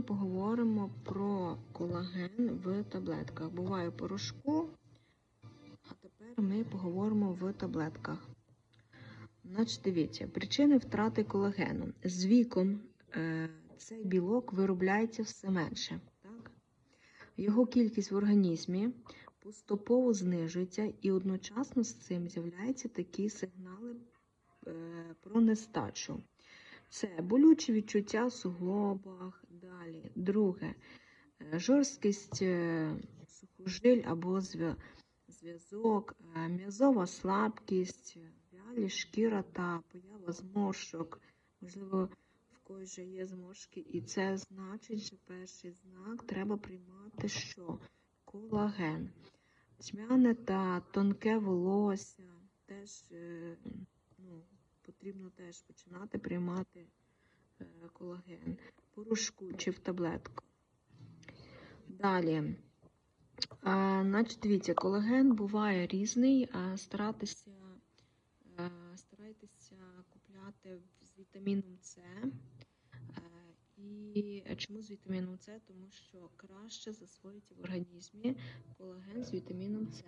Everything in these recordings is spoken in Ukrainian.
поговоримо про колаген в таблетках. Буває порошку, а тепер ми поговоримо в таблетках. Значить, дивіться, причини втрати колагену. З віком е, цей білок виробляється все менше. Так? Його кількість в організмі поступово знижується, і одночасно з цим з'являються такі сигнали е, про нестачу. Це болючі відчуття в суглобах. Далі. Друге е, жорсткість е, сухожиль або зв'язок, е, м'язова слабкість, вялі шкіра та поява зморшок. Можливо, в когось же є зморшки, і це значить, що перший знак треба приймати що? Колаген. Тьмяне та тонке волосся теж ну, потрібно теж починати приймати е, колаген порошку чи в таблетку. Далі. Значить, дивіться, колаген буває різний. А, а, старайтеся купляти з вітаміном С. Е, І чому з вітаміном С? Тому що краще засвоїться в організмі колаген з вітаміном С.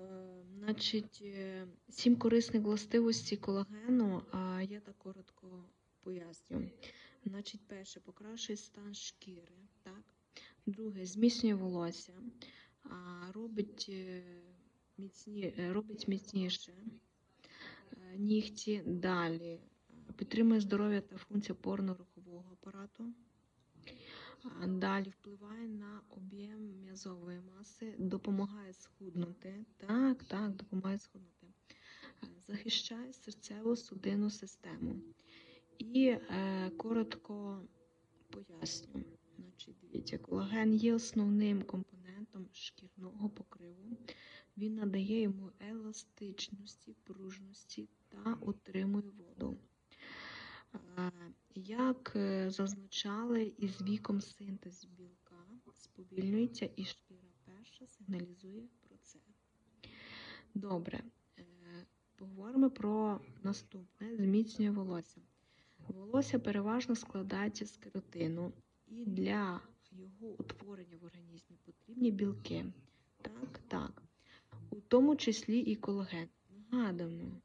Е, Значить, е, сім корисних властивостей колагену, я так коротко поясню. Значить, перше, покращує стан шкіри, так? Друге, зміцнює волосся, робить, е, міцні, робить міцніше нігті. Далі підтримує здоров'я та функцію опорно-рухового апарату. Далі впливає на об'єм м'язової маси, допомагає схуднути. Так, так, допомагає схуднути. Е, Захищає серцево-судинну систему. І е, коротко поясню. Значить, дивіться, колаген є основним компонентом шкірного покриву. Він надає йому еластичності, пружності та утримує воду. Як е, зазначали, із віком синтез білка сповільнюється і шкіра перша сигналізує про це. Добре, е, поговоримо про наступне зміцнює волосся. Волосся переважно складається з керотину, і для його утворення в організмі потрібні білки. Так, так. У тому числі і колаген. Нагадуємо,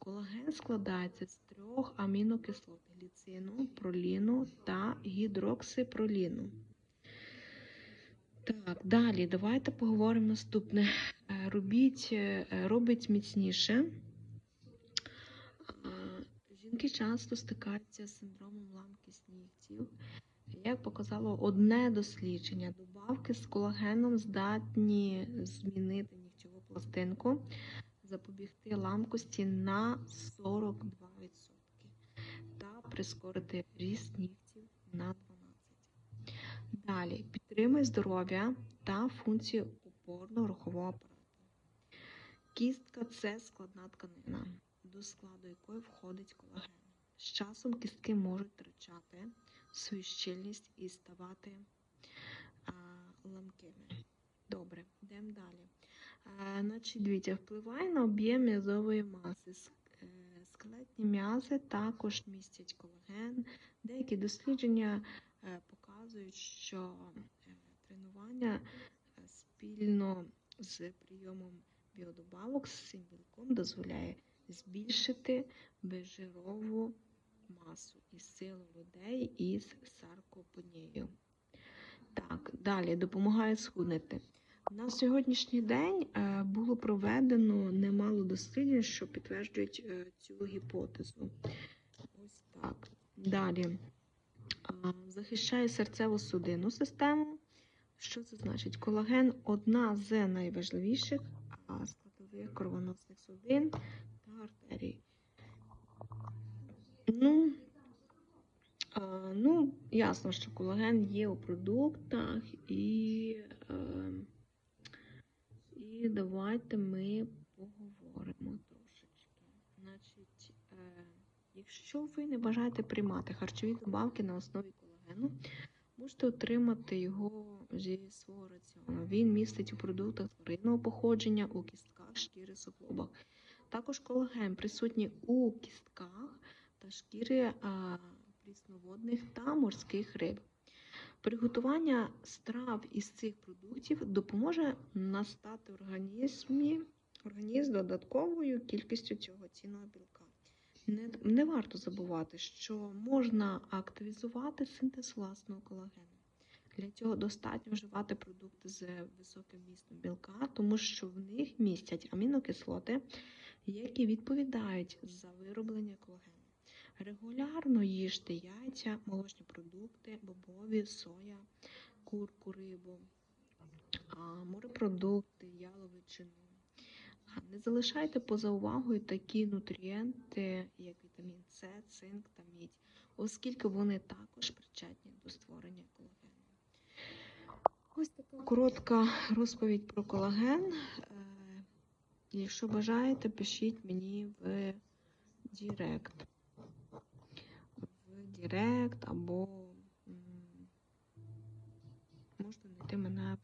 колаген складається з трьох амінокислот гліцину, проліну та гідроксипроліну. Так, далі давайте поговоримо наступне. Е, Робіть, е, робить міцніше. Жінки часто стикаються з синдромом ламкість нігтів. Як показало одне дослідження, добавки з колагеном здатні змінити нігтєву пластинку, запобігти ламкості на 42% та прискорити ріст нігтів на 12%. Далі підтримує здоров'я та функцію опорно-рухового апарату. Кістка це складна тканина, до складу якої входить колаген. З часом кістки можуть втрачати свою щільність і ставати а, ламкими. Добре, йдемо далі. Значить, дивіться, впливає на об'єм м'язової маси. Е, Скелетні м'язи також містять колаген. Деякі дослідження е, показують, що е, тренування спільно з прийомом біодобавок з цим білком дозволяє збільшити безжирову масу і силу людей із саркопонією. Так, далі допомагає схуднути. На сьогоднішній день е, було проведено немало досліджень, що підтверджують е, цю гіпотезу. Ось так. Далі захищає серцево-судинну систему. Що це значить? Колаген одна з найважливіших складових кровоносних судин та артерій. Ну, ну, ясно, що колаген є у продуктах, е, і давайте ми поговоримо трошечки. Значить, е, якщо ви не бажаєте приймати харчові добавки на основі колагену, можете отримати його зі свого раціону. Він містить у продуктах тваринного походження, у кістках, шкіри, суглобах. Також колаген присутній у кістках та шкіри а, прісноводних та морських риб. Приготування страв із цих продуктів допоможе настати організмі організм додатковою кількістю цього цінного білка. Не, не варто забувати, що можна активізувати синтез власного колагену. Для цього достатньо вживати продукти з високим містом білка, тому що в них містять амінокислоти, які відповідають за вироблення колагену. Регулярно їжте яйця, молочні продукти, бобові, соя, курку, рибу, морепродукти, яловичину. Не залишайте поза увагою такі нутрієнти, як вітамін С, цинк та мідь, оскільки вони також причетні до створення колагену. Ось така коротка розповідь про колаген. Е, Якщо бажаєте, пишіть мені в Директ. Директ або можете знайти мене